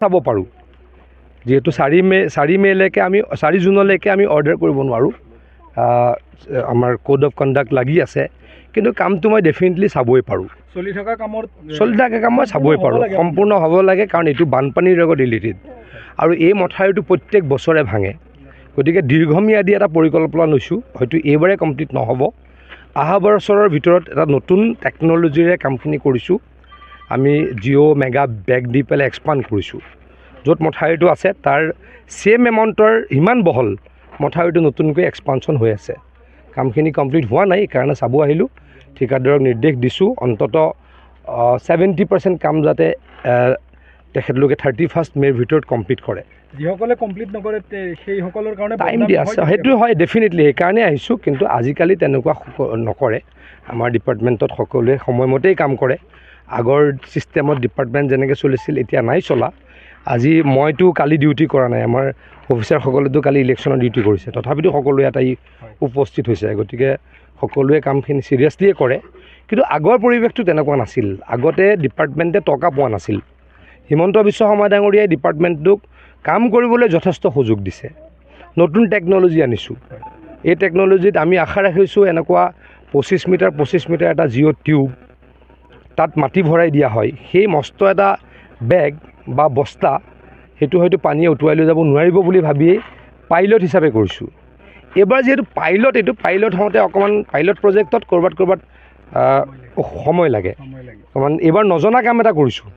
চাব পাৰোঁ। যিহেতু চাৰি মে' চাৰি মে'লৈকে আমি চাৰি জুনলৈকে আমি অৰ্ডাৰ কৰিব নোৱাৰোঁ। আমাৰ ক'ড অফ কণ্ডাক্ট লাগি আছে কিন্তু কামটো মই ডেফিনেটলি চাবই পাৰোঁ। চলি থকা কামৰ চলি থাকে কাম মই চাবই পাৰোঁ সম্পূৰ্ণ হ'ব লাগে কাৰণ এইটো বানপানীৰ লগত ৰিলেটেড আৰু এই মথাউৰিটো প্ৰত্যেক বছৰে ভাঙে। গতিকে দীৰ্ঘম্যাদী এটা পৰিকল্পনা লৈছোঁ হয়তো এইবাৰে কমপ্লিট নহ'ব। অহা বছৰৰ ভিতৰত এটা নতুন টেকন'লজিৰে কামখিনি কৰিছোঁ। আমি জিঅ' মেগা বেগ দি পেলাই এক্সপাণ্ড কৰিছোঁ। য'ত মথাউৰিটো আছে তাৰ ছেম এমাউণ্টৰ সিমান বহল মথাউৰিটো নতুনকৈ এক্সপানশ্যন হৈ আছে। কামখিনি কমপ্লিট হোৱা নাই সেইকাৰণে চাব আহিলোঁ। ঠিকাদাৰক নিৰ্দেশ দিছোঁ অন্তত ছেভেণ্টি পাৰ্চেণ্ট কাম যাতে তেখেতলোকে থাৰ্টি ফাৰ্ষ্ট মে'ৰ ভিতৰত কমপ্লিট কৰে। যিসকলে কমপ্লিট নকৰে সেইসকলৰ কাৰণে টাইম দিয়া আছে। সেইটো হয় ডেফিনেটলি সেইকাৰণে আহিছোঁ কিন্তু আজিকালি তেনেকুৱা নকৰে। আমাৰ ডিপাৰ্টমেণ্টত সকলোৱে সময়মতেই কাম কৰে। আগৰ ছিষ্টেমত ডিপাৰ্টমেণ্ট যেনেকৈ চলিছিল এতিয়া নাই চলা। আজি মইতো কালি ডিউটি কৰা নাই আমাৰ অফিচাৰসকলেতো কালি ইলেকশ্যনৰ ডিউটি কৰিছে। তথাপিতো সকলোৱে ইয়াত আহি উপস্থিত হৈছে গতিকে সকলোৱে কামখিনি ছিৰিয়াছলিয়ে কৰে। কিন্তু আগৰ পৰিৱেশটো তেনেকুৱা নাছিল। আগতে ডিপাৰ্টমেণ্টে টকা পোৱা নাছিল। হিমন্ত বিশ্ব শৰ্মা ডাঙৰীয়াই ডিপাৰ্টমেণ্টটোক কাম কৰিবলৈ যথেষ্ট সুযোগ দিছে। নতুন টেকন'লজি আনিছোঁ। এই টেকন'লজিত আমি আশা ৰাখিছোঁ এনেকুৱা পঁচিছ মিটাৰ পঁচিছ মিটাৰ এটা জিঅ' টিউব তাত মাটি ভৰাই দিয়া হয়। সেই মস্ত এটা বেগ বা বস্তা সেইটো হয়তো পানীয়ে উটুৱাই লৈ যাব নোৱাৰিব বুলি ভাবিয়েই পাইলট হিচাপে কৰিছোঁ। এইবাৰ যিহেতু পাইলট এইটো পাইলট হওঁতে অকণমান পাইলট প্ৰজেক্টত ক'ৰবাত ক'ৰবাত সময় লাগে। অকণমান এইবাৰ নজনা কাম এটা কৰিছোঁ।